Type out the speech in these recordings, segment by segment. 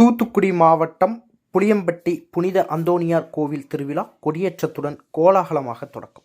தூத்துக்குடி மாவட்டம் புளியம்பட்டி புனித அந்தோணியார் கோவில் திருவிழா கொடியேற்றத்துடன் கோலாகலமாக தொடக்கம்.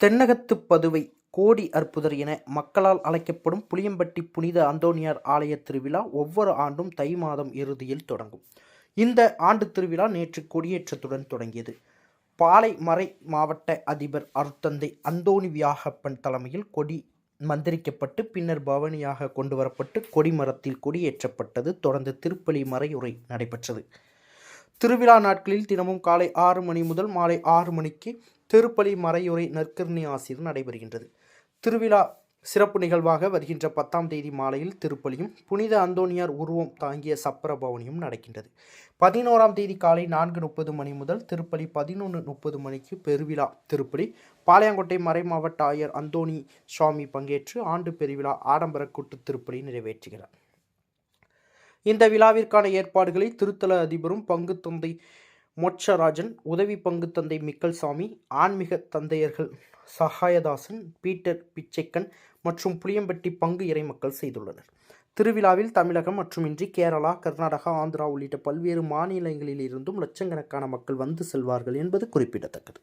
தென்னகத்து பதுவை கோடி அற்புதர் என மக்களால் அழைக்கப்படும் புளியம்பட்டி புனித அந்தோணியார் ஆலய திருவிழா ஒவ்வொரு ஆண்டும் தை மாதம் இறுதியில் தொடங்கும். இந்த ஆண்டு திருவிழா நேற்று கொடியேற்றத்துடன் தொடங்கியது. பாலை மறை மாவட்ட அதிபர் அருத்தந்தை அந்தோணி வியாகப்பன் தலைமையில் கொடி மந்திரிக்கப்பட்டு பின்னர் பவனியாக கொண்டு வரப்பட்டு கொடிமரத்தில் கொடியேற்றப்பட்டது. தொடர்ந்து திருப்பலி மறையுரை நடைபெற்றது. திருவிழா நாட்களில் தினமும் காலை ஆறு மணி முதல் மாலை ஆறு மணிக்கு திருப்பலி மறையுறை நற்கருணை ஆசிரியர் நடைபெறுகின்றது. திருவிழா சிறப்பு நிகழ்வாக வருகின்ற பத்தாம் தேதி மாலையில் திருப்பலியும் புனித அந்தோணியார் உருவம் தாங்கிய சப்பரபவனியும் நடக்கின்றது. பதினோராம் தேதி காலை நான்கு முப்பது மணி முதல் திருப்பலி பதினொன்று முப்பது மணிக்கு பெருவிழா திருப்பலி பாளையங்கோட்டை மறைமாவட்ட ஆயர் அந்தோணி சுவாமி பங்கேற்று ஆண்டு பெருவிழா ஆடம்பர கூட்டு திருப்பலி நிறைவேற்றுகிறார். இந்த விழாவிற்கான ஏற்பாடுகளை திருத்தல அதிபரும் பங்கு தந்தை மோட்சராஜன் உதவி பங்கு தந்தை மிக்கல்சாமி ஆன்மீக தந்தையர்கள் சகாயதாசன் பீட்டர் பிச்சைக்கன் மற்றும் புளியம்பட்டி பங்கு இறைமக்கள் செய்துள்ளனர். திருவிழாவில் தமிழகம் மட்டுமின்றி கேரளா கர்நாடகா ஆந்திரா உள்ளிட்ட பல்வேறு மாநிலங்களில் இருந்தும் லட்சக்கணக்கான மக்கள் வந்து செல்வார்கள் என்பது குறிப்பிடத்தக்கது.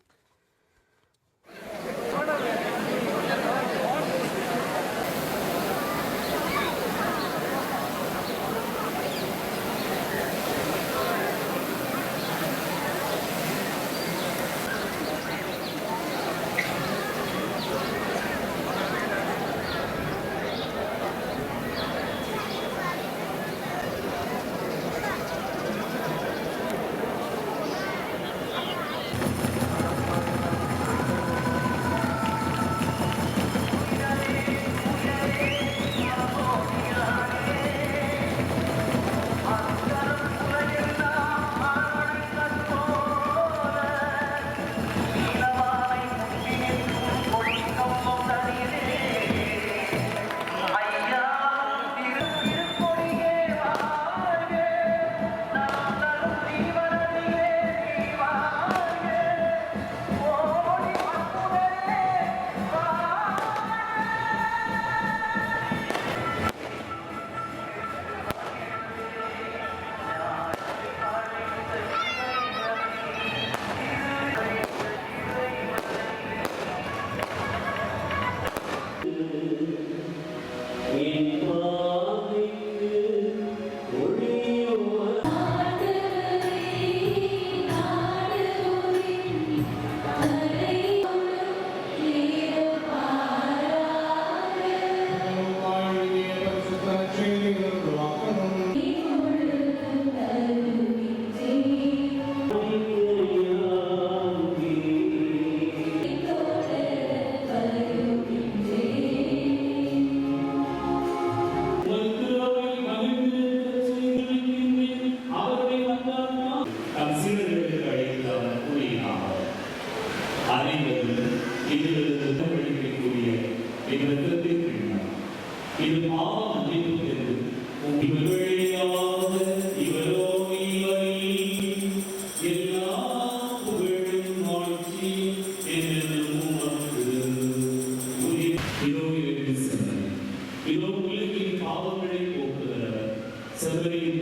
எங்களுக்கு பின்னர் இது பாவ மன்னிப்பு என்று இவர் வழியாக இவரோ இவரில் எல்லா புகழும் ஆட்சி என்றென்றும் உமக்கு உரிய- இதோ இருக்கு செல்வன். இதோ உலகின் பாவங்களை போக்குகிறவர் செல்வரின்